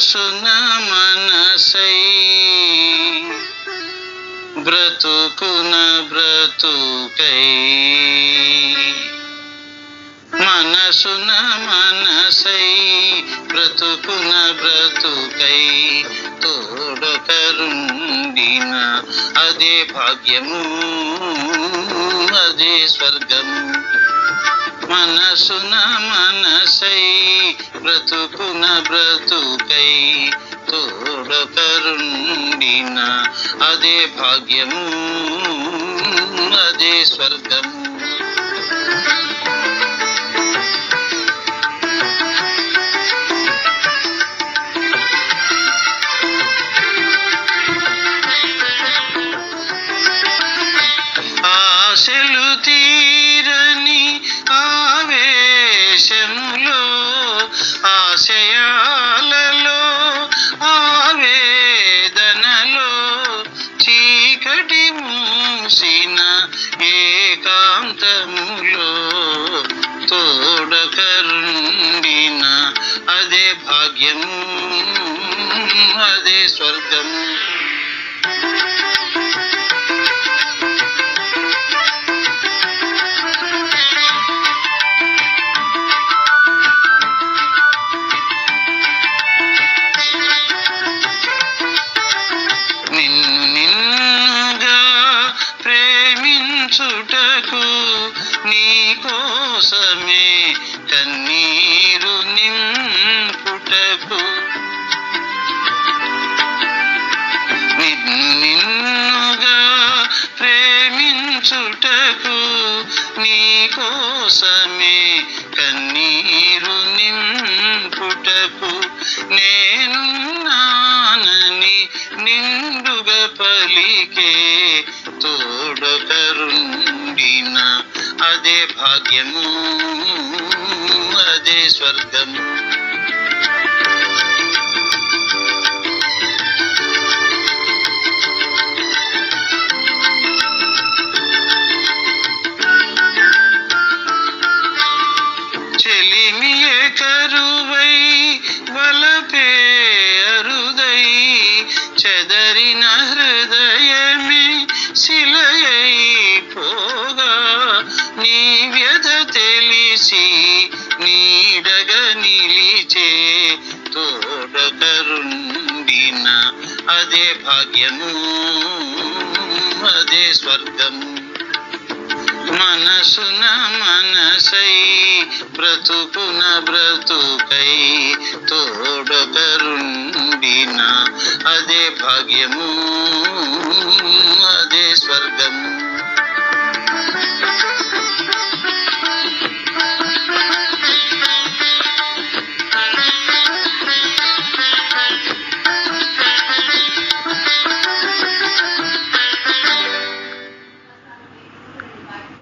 మనసున మనసై. బ్రతుకున బ్రతుకై. మనసున మనసై బ్రతుకున బ్రతుకై. తోడకరుండిన అదే భాగ్యము అదే స్వర్గము. మనసున మనసై బ్రతుకున బ్రతుకై తోడకరుండిన అదే భాగ్యము అదే స్వర్గము. తోడకరుండిన అదే భాగ్యము అదే స్వర్గము నిన్ను నిన్నుగా ప్రేమించుటకు నీ కోసమే కన్నీరు నింపుటకు. నిన్ను నిన్నుగా ప్రేమించుటకు నీ కోసమే కన్నీరు నింపుటకు. నేను నానని నిండుగా పలికే తోడకరుండిన అదే భాగ్యము అదే స్వర్గము చెలిమియే కరువై వలపే అరుదై చెదరిన తోడగరుండిన అదే భాగ్యము అదే స్వర్గము. మనసున మనసై బ్రతుకున బ్రతుకై